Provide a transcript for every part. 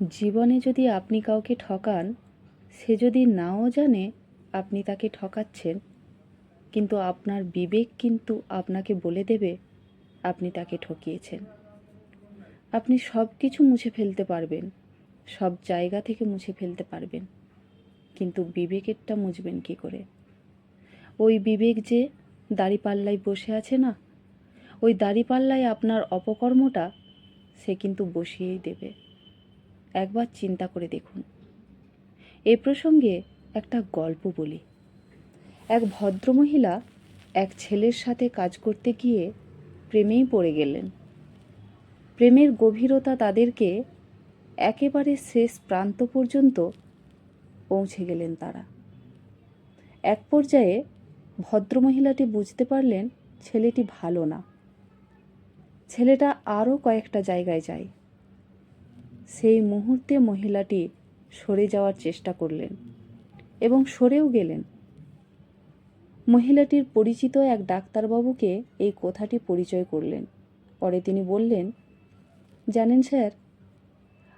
জীবনে যদি আপনি কাউকে ঠকান, সে যদি নাও জানে আপনি তাকে ঠকাচ্ছেন, কিন্তু আপনার বিবেক কিন্তু আপনাকে বলে দেবে আপনি তাকে ঠকিয়েছেন। আপনি সব কিছু মুছে ফেলতে পারবেন, সব জায়গা থেকে মুছে ফেলতে পারবেন, কিন্তু বিবেকেরটা মুছবেন কী করে? ওই বিবেক যে দাড়িপাল্লায় বসে আছে না, ওই দাড়িপাল্লায় আপনার অপকর্মটা সে কিন্তু বসিয়েই দেবে। একবার চিন্তা করে দেখুন। এ প্রসঙ্গে একটা গল্প বলি। এক ভদ্রমহিলা এক ছেলের সাথে কাজ করতে গিয়ে প্রেমেই পড়ে গেলেন। প্রেমের গভীরতা তাদেরকে একেবারে শেষ প্রান্ত পর্যন্ত পৌঁছে গেলেন তারা। এক পর্যায়ে ভদ্রমহিলাটি বুঝতে পারলেন ছেলেটি ভালো না। ছেলেটা আরও কয়েকটা জায়গায় যায়। সেই মুহূর্তে মহিলাটি সরে যাওয়ার চেষ্টা করলেন এবং সরেও গেলেন। মহিলাটির পরিচিত এক ডাক্তারবাবুকে এই কথাটি পরিচয় করলেন। পরে তিনি বললেন, জানেন স্যার,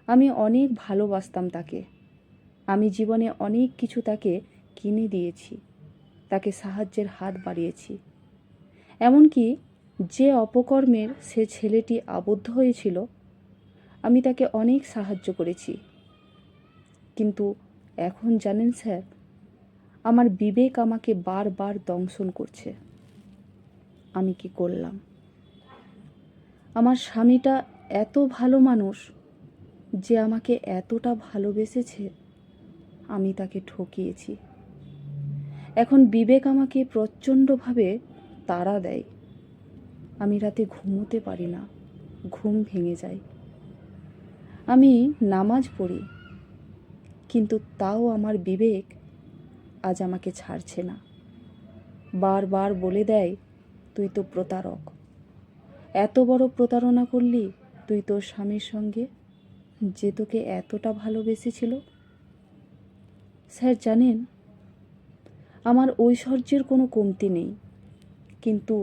আমি অনেক ভালোবাসতাম তাকে। আমি জীবনে অনেক কিছু তাকে কিনে দিয়েছি, তাকে সাহায্যের হাত বাড়িয়েছি। এমনকি যে অপকর্মের সে ছেলেটি আবদ্ধ হয়েছিল আমি তাকে অনেক সাহায্য করেছি। কিন্তু এখন জানেন স্যার, আমার বিবেক আমাকে বারবার দংশন করছে। আমি কি করলাম? আমার স্বামীটা এত ভালো মানুষ যে আমাকে এতটা ভালোবেসেছে, আমি তাকে ঠকিয়েছি। এখন বিবেক আমাকে প্রচণ্ডভাবে তাড়া দেয়। আমি রাতে ঘুমোতে পারি না, ঘুম ভেঙে যায়। আমি নামাজ পড়ি, কিন্তু তাও আমার বিবেক আজ আমাকে ছাড়ছে না। বারবার বলে দেয়, তুই তো প্রতারক। এত বড় প্রতারণা করলি তুই তোর স্বামীর সঙ্গে যে তোকে এতটা ভালোবেসেছিল? স্যার জানেন, আমার ঐশ্বর্যের কোনো কমতি নেই, কিন্তু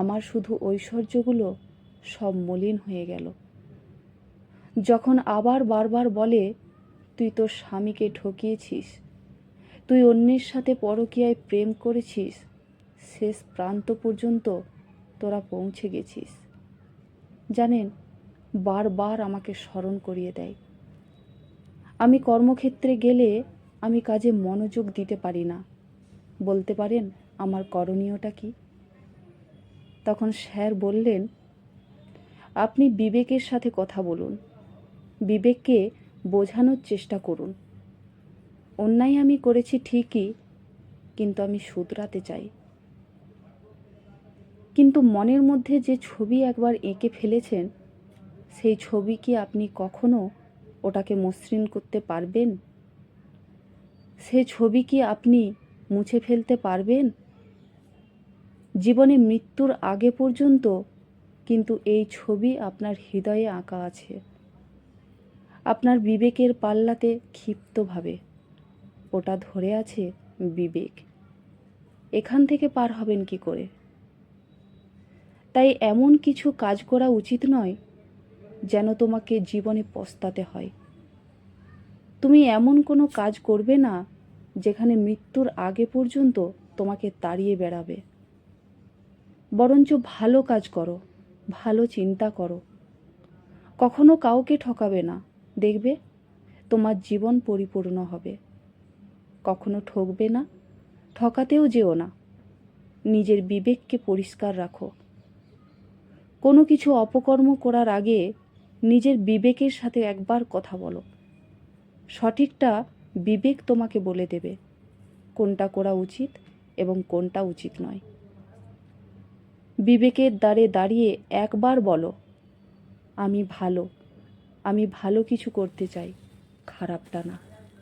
আমার শুধু ঐশ্বর্যগুলো সব মলিন হয়ে গেল। যখন আবার বারবার বলে, তুই তোর স্বামীকে ঠকিয়েছিস, তুই অন্যের সাথে পরকীয়ায় প্রেম করেছিস, শেষ প্রান্ত পর্যন্ত তোরা পৌঁছে গেছিস। জানেন, বারবার আমাকে স্মরণ করিয়ে দেয়। আমি কর্মক্ষেত্রে গেলে আমি কাজে মনোযোগ দিতে পারি না। বলতে পারেন, আমার করণীয়টা কি? তখন স্যার বললেন, আপনি বিবেকের সাথে কথা বলুন। বিবেককে বোঝানোর চেষ্টা করুন। অন্যায় আমি করেছি ঠিকই, কিন্তু আমি শুধরাতে চাই। কিন্তু মনের মধ্যে যে ছবি একবার এঁকে ফেলেছেন, সেই ছবি কি আপনি কখনো ওটাকে মসৃণ করতে পারবেন? সে ছবি কি আপনি মুছে ফেলতে পারবেন? জীবনে মৃত্যুর আগে পর্যন্ত কিন্তু এই ছবি আপনার হৃদয়ে আঁকা আছে। আপনার বিবেকের পাল্লাতে ক্ষিপ্তভাবে। ওটা ধরে আছে বিবেক। এখান থেকে পার হবেন কি করে? তাই এমন কিছু কাজ করা উচিত নয় যেন তোমাকে জীবনে পস্তাতে হয়। তুমি এমন কোনো কাজ করবে না যেখানে মৃত্যুর আগে পর্যন্ত তোমাকে তাড়িয়ে বেড়াবে। বরঞ্চ ভালো কাজ করো, ভালো চিন্তা করো। কখনো কাউকে ঠকাবে না। দেখবে তোমার জীবন পরিপূর্ণ হবে। কখনো ঠকবে না, ঠকাতেও যেও না। নিজের বিবেককে পরিষ্কার রাখো। কোনো কিছু অপকর্ম করার আগে নিজের বিবেকের সাথে একবার কথা বলো। সঠিকটা বিবেক তোমাকে বলে দেবে, কোনটা করা উচিত এবং কোনটা উচিত নয়। বিবেকের দ্বারে দাঁড়িয়ে একবার বলো, আমি ভালো। আমি ভালো কিছু করতে চাই খারাপটা না।